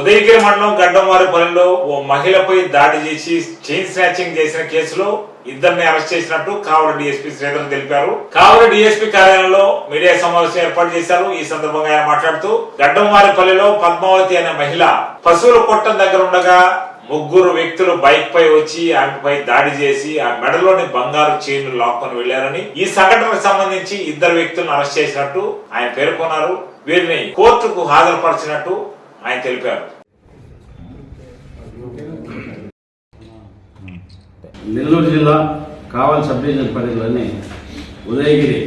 ఉదయగిరి మండలం గడ్డంవారిపల్లిలో ఓ మహిళపై దాడి చేసి చైన్ స్నాచింగ్ చేసిన కేసులో ఇద్దరిని అరెస్ట్ చేసినట్టు కావలి డిఎస్పీ శ్రీధర్ తెలిపారు. కావలి డిఎస్పీ కార్యాలయంలో మీడియా సమావేశం ఏర్పాటు చేశారు. ఈ సందర్భంగా ఆయన మాట్లాడుతూ గడ్డంవారిపల్లిలో పద్మావతి అనే మహిళ పశువుల కొట్టం దగ్గర ఉండగా ముగ్గురు వ్యక్తులు బైక్ పై వచ్చి ఆమెపై దాడి చేసి ఆ మెడలోని బంగారు చైన్లు లాక్కొని వెళ్ళారని ఈ సంఘటనకు సంబంధించి ఇద్దరు వ్యక్తులను అరెస్ట్ చేసినట్టు ఆయన పేర్కొన్నారు. వీరిని కోర్టుకు హాజరుపరిచినట్టు ఆయన తెలిపారు. నెల్లూరు జిల్లా కావల్ సబ్ డివిజన్ పరిధిలోని ఉదయగిరి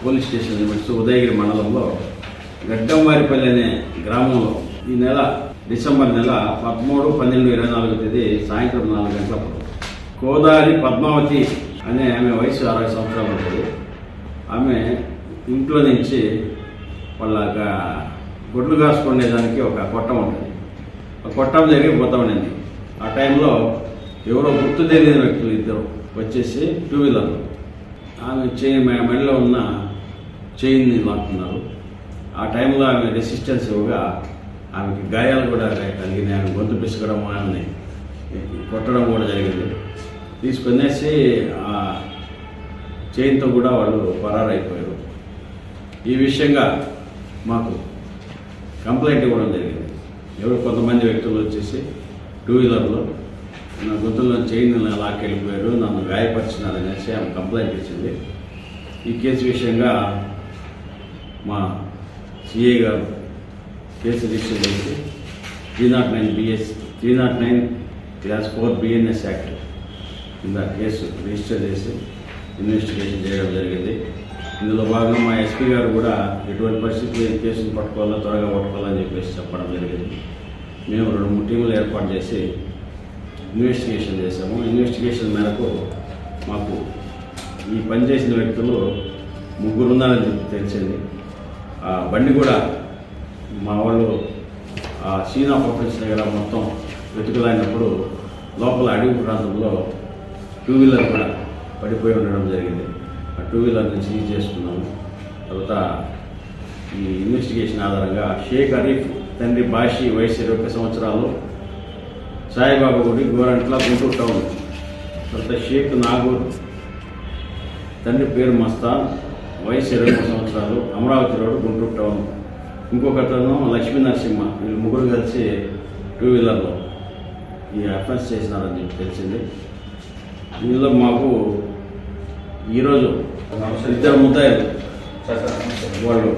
పోలీస్ స్టేషన్ నిర్మిస్తూ ఉదయగిరి మండలంలో గడ్డంవారిపల్లి అనే గ్రామంలో ఈ నెల డిసెంబర్ నెల పదమూడు పన్నెండు ఇరవై నాలుగో తేదీ సాయంత్రం నాలుగు గంటలప్పుడు కోదారి పద్మావతి అనే ఆమె వయసు అరవై సంవత్సరాలు ఉంటుంది ఆమె ఇంట్లో నుంచి వాళ్ళ గుడ్లు కాసుకునేదానికి ఒక కొట్టం ఉంటుంది. ఆ కొట్టం దగ్గరికి పోతా ఉండింది ఆ టైంలో ఎవరో గుర్తు తెలియని వ్యక్తులు ఇద్దరు వచ్చేసి టూ వీలర్లో. ఆమె చేయి మెడలో ఉన్న చైన్ని లాక్కున్నారు ఆ టైంలో ఆమె రెసిస్టెన్స్ ఇవ్వగా ఆమెకి గాయాలు కూడా కలిగినాయి. ఆమె గొంతు పిసకడం ఆమెని కొట్టడం కూడా జరిగింది. తీసుకునేసి ఆ చైన్తో కూడా వాళ్ళు పరారైపోయారు. ఈ విషయంగా మాకు కంప్లైంట్ ఇవ్వడం జరిగింది. ఎవరు కొంతమంది వ్యక్తులు వచ్చేసి టూ వీలర్లో నా గుంతుల్లో చైన్ లాక్కెళ్ళిపోయారు నన్ను గాయపరిచినారనేసి ఆమె కంప్లైంట్ ఇచ్చింది. ఈ కేసు విషయంగా మా సిఐ గారు కేసు రిజిస్టర్ చేసి three nought nine B S three nought nine clause four BNS act కింద కేసు రిజిస్టర్ చేసి ఇన్వెస్టిగేషన్ చేయడం జరిగింది. ఇందులో భాగంగా మా ఎస్పీ గారు కూడా ఎటువంటి పరిస్థితులు ఈ కేసులు పట్టుకోవాలో త్వరగా పట్టుకోవాలని చెప్పేసి చెప్పడం జరిగింది. మేము రెండు మూడు టీములు ఏర్పాటు చేసి ఇన్వెస్టిగేషన్ చేశాము. ఇన్వెస్టిగేషన్ మేరకు మాకు ఈ పని చేసిన వ్యక్తులు ముగ్గురు ఉన్నారని చెప్పి తెలిసింది. ఆ బండి కూడా మా వాళ్ళు ఆ సీన్ ఆఫీస్ దగ్గర మొత్తం వెతుకులాడినప్పుడు లోపల అడవి ప్రాంతంలో టూ వీలర్ కూడా పడిపోయి ఉండడం జరిగింది. టూ వీలర్ని సీజ్ చేసుకున్నాము. తర్వాత ఈ ఇన్వెస్టిగేషన్ ఆధారంగా షేక్ అరీఫ్ తండ్రి బాషి వయసు ఇరవై ఒక్క సంవత్సరాలు సాయిబాబా గుడి గోరంట్ల గుంటూరు టౌన్. తర్వాత షేక్ నాగూర్ తండ్రి పేరు మస్తాన్ వయసు ఇరవై మూడు సంవత్సరాలు అమరావతి రోడ్ గుంటూరు టౌన్. ఇంకొకతను లక్ష్మీ నరసింహ వీళ్ళు ముగ్గురు కలిసి టూ వీలర్లో ఈ అఫెన్స్ చేసినారని చెప్పి తెలిసింది. ఇందులో మాకు ఈరోజు ఇద్దరు ముద్దాయిలు వాళ్ళు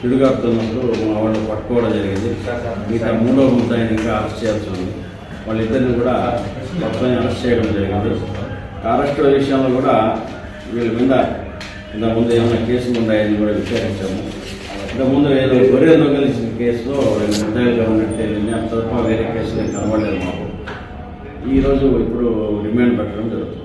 తిడుగాడుతున్నప్పుడు వాళ్ళు పట్టుకోవడం జరిగింది. మిగతా మూడో ముద్దాయిని ఇంకా అరెస్ట్ చేయాల్సి ఉంది వాళ్ళిద్దరిని కూడా మొత్తం అరెస్ట్ చేయడం జరిగింది. అరెస్ట్ విషయంలో కూడా వీళ్ళ మీద ఇంతకుముందు ఏమైనా కేసులు ఉన్నాయని కూడా విచారించాము. ఇంతకుముందు ఏదో గొర్రెలు దొంగలించిన కేసులో రెండు ముద్దాయిలుగా ఉన్నట్టు తెలియదు అంత తప్ప వేరే కేసులు కనబడలేదు మాకు. ఈరోజు ఇప్పుడు రిమాండ్ పెట్టడం జరుగుతుంది.